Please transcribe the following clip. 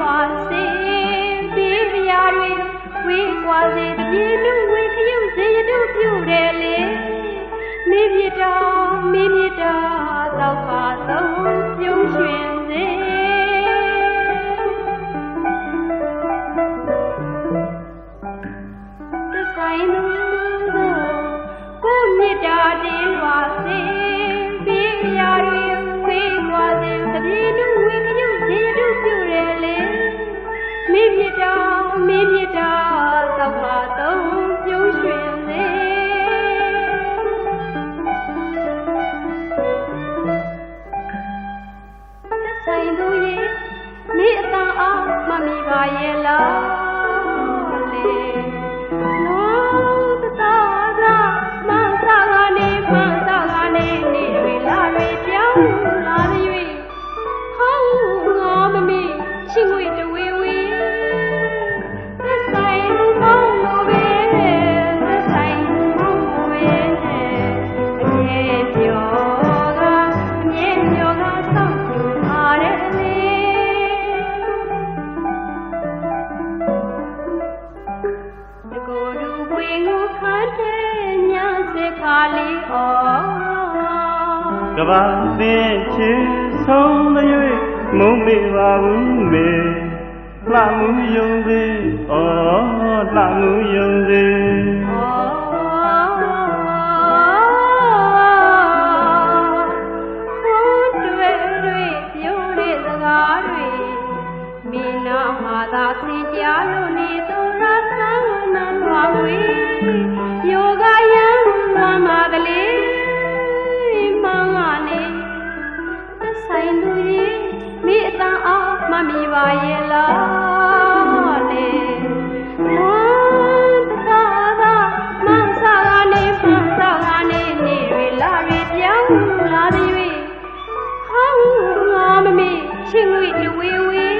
ဝါစေပြီးပြားတွေဝေးကွာစေတပြေလူဝ မိပြတာမိပြတာသောက်ပါသုံးပြုံးရွှင်စေသက်ဆိုင်သူရဲ့မိအသာအားမမိပါရဲ့လား ခန့်တဲ့ညာစခါလေးအော်ကဘာပင်ချေဆုံးမ၍မုံမေပါဘူးမေလှမှုယုံစေဩလှမှုယုံစေမိနာမှာသာသင်ကြားလို့နေသူရ ကလေးမောင်ကနေသက်ဆိုင်သူရဲ့မိအတန်အောင်မမီပါရဲ့လားလေဝမ်းတသာသာမောင်စားကနေမောင်စားကနေနေရလာရပြောင်းလာသည်၍ဟောင်းငါမမေချင်းငွေတဝေဝေ